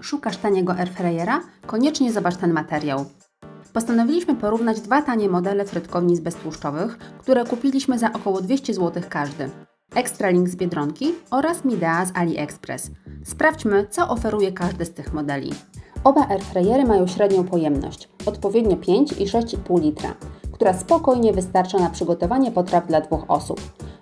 Szukasz taniego airfryera? Koniecznie zobacz ten materiał. Postanowiliśmy porównać dwa tanie modele frytkownic beztłuszczowych, które kupiliśmy za około 200 zł każdy. Extralink z Biedronki oraz Midea z AliExpress. Sprawdźmy, co oferuje każdy z tych modeli. Oba airfryery mają średnią pojemność, odpowiednio 5 i 6,5 litra, która spokojnie wystarcza na przygotowanie potraw dla dwóch osób.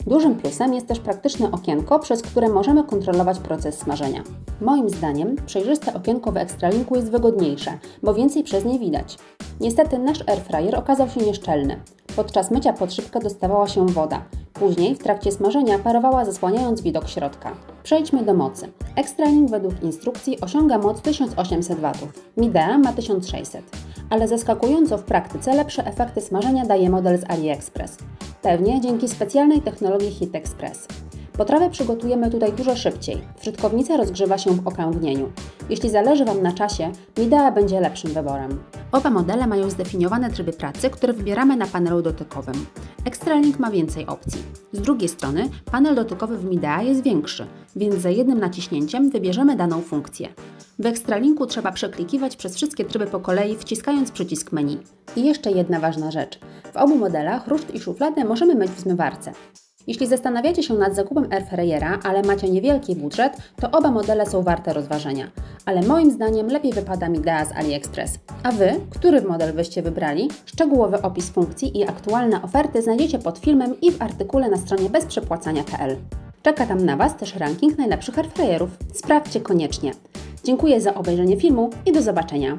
Dużym plusem jest też praktyczne okienko, przez które możemy kontrolować proces smażenia. Moim zdaniem przejrzyste okienko w Extralinku jest wygodniejsze, bo więcej przez nie widać. Niestety nasz airfryer okazał się nieszczelny. Podczas mycia pod szybkę dostawała się woda. Później w trakcie smażenia parowała zasłaniając widok środka. Przejdźmy do mocy. Extralink według instrukcji osiąga moc 1800 W. Midea ma 1600 ale zaskakująco w praktyce lepsze efekty smażenia daje model z AliExpress. Pewnie dzięki specjalnej technologii Heat Express. Potrawę przygotujemy tutaj dużo szybciej. Frytkownica rozgrzewa się w okrągnieniu. Jeśli zależy Wam na czasie, Midea będzie lepszym wyborem. Oba modele mają zdefiniowane tryby pracy, które wybieramy na panelu dotykowym. Extralink ma więcej opcji. Z drugiej strony, panel dotykowy w Midea jest większy, więc za jednym naciśnięciem wybierzemy daną funkcję. W Extralinku trzeba przeklikiwać przez wszystkie tryby po kolei, wciskając przycisk menu. I jeszcze jedna ważna rzecz. W obu modelach ruszt i szufladę możemy myć w zmywarce. Jeśli zastanawiacie się nad zakupem airfryera, ale macie niewielki budżet, to oba modele są warte rozważenia. Ale moim zdaniem lepiej wypada Midea z AliExpress. A Wy, który model byście wybrali? Szczegółowy opis funkcji i aktualne oferty znajdziecie pod filmem i w artykule na stronie bezprzepłacania.pl. Czeka tam na Was też ranking najlepszych airfryerów. Sprawdźcie koniecznie. Dziękuję za obejrzenie filmu i do zobaczenia.